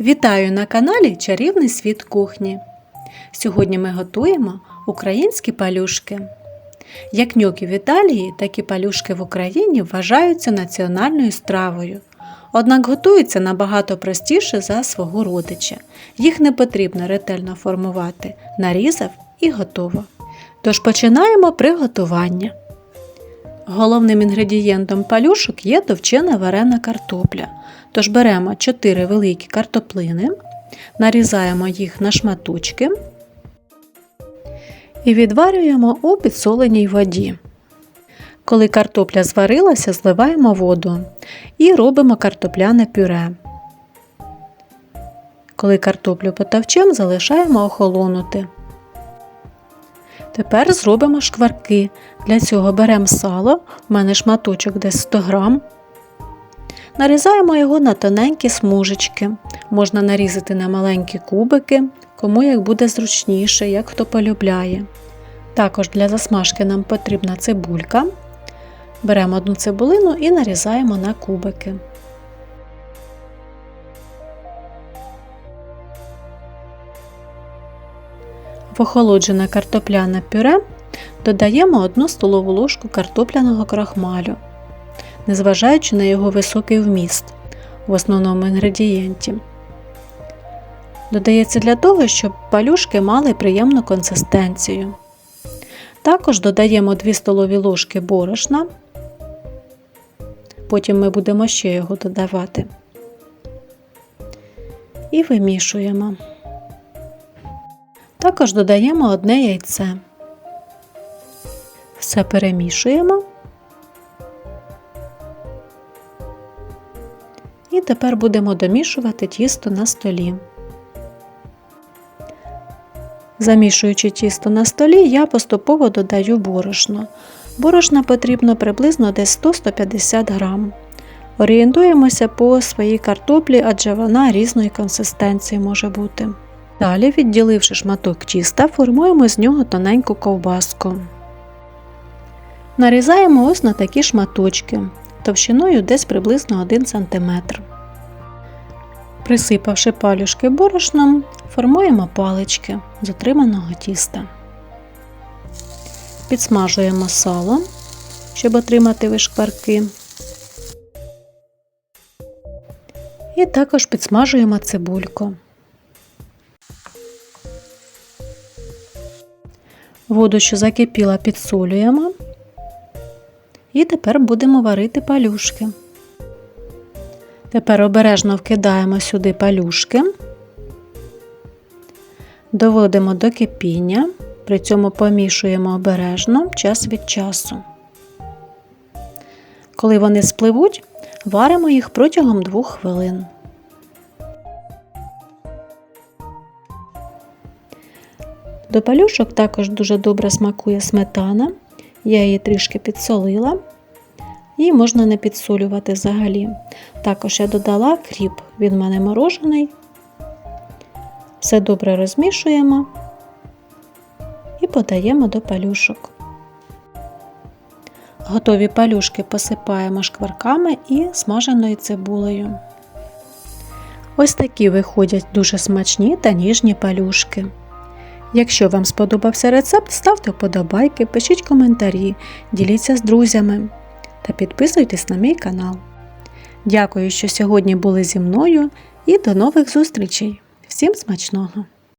Вітаю на каналі Чарівний світ кухні. Сьогодні ми готуємо українські палюшки. Як ньокі в Італії, так і палюшки в Україні вважаються національною стравою. Однак готуються набагато простіше за свого родича. Їх не потрібно ретельно формувати, нарізав і готово. Тож починаємо приготування. Головним інгредієнтом палюшок є товчена варена картопля. Тож беремо 4 великі картоплини, нарізаємо їх на шматочки і відварюємо у підсоленій воді. Коли картопля зварилася, зливаємо воду і робимо картопляне пюре. Коли картоплю потовчем, залишаємо охолонути. Тепер зробимо шкварки. Для цього беремо сало, в мене шматочок десь 100 грам. Нарізаємо його на тоненькі смужечки. Можна нарізати на маленькі кубики, кому як буде зручніше, як хто полюбляє. Також для засмажки нам потрібна цибулька. Беремо одну цибулину і нарізаємо на кубики. В охолоджене картопляне пюре додаємо 1 столову ложку картопляного крахмалю, незважаючи на його високий вміст в основному інгредієнті. Додається для того, щоб палюшки мали приємну консистенцію. Також додаємо 2 столові ложки борошна, потім ми будемо ще його додавати. І вимішуємо. Також додаємо одне яйце. Все перемішуємо. І тепер будемо домішувати тісто на столі. Замішуючи тісто на столі, я поступово додаю борошно. Борошна потрібно приблизно десь 100-150 грам. Орієнтуємося по своїй картоплі, адже вона різної консистенції може бути. Далі, відділивши шматок тіста, формуємо з нього тоненьку ковбаску. Нарізаємо ось на такі шматочки товщиною десь приблизно 1 см. Присипавши палюшки борошном, формуємо палички з отриманого тіста. Підсмажуємо сало, щоб отримати вишкварки. І також підсмажуємо цибульку. Воду, що закипіла, підсолюємо. І тепер будемо варити палюшки. Тепер обережно вкидаємо сюди палюшки, доводимо до кипіння, при цьому помішуємо обережно час від часу. Коли вони спливуть, варимо їх протягом 2 хвилин. До палюшок також дуже добре смакує сметана. Я її трішки підсолила. І можна не підсолювати взагалі. Також я додала кріп, він мене морожений. Все добре розмішуємо і подаємо до палюшок. Готові палюшки посипаємо шкварками і смаженою цибулею. Ось такі виходять дуже смачні та ніжні палюшки. Якщо вам сподобався рецепт, ставте вподобайки, пишіть коментарі, діліться з друзями та підписуйтесь на мій канал. Дякую, що сьогодні були зі мною і до нових зустрічей! Всім смачного!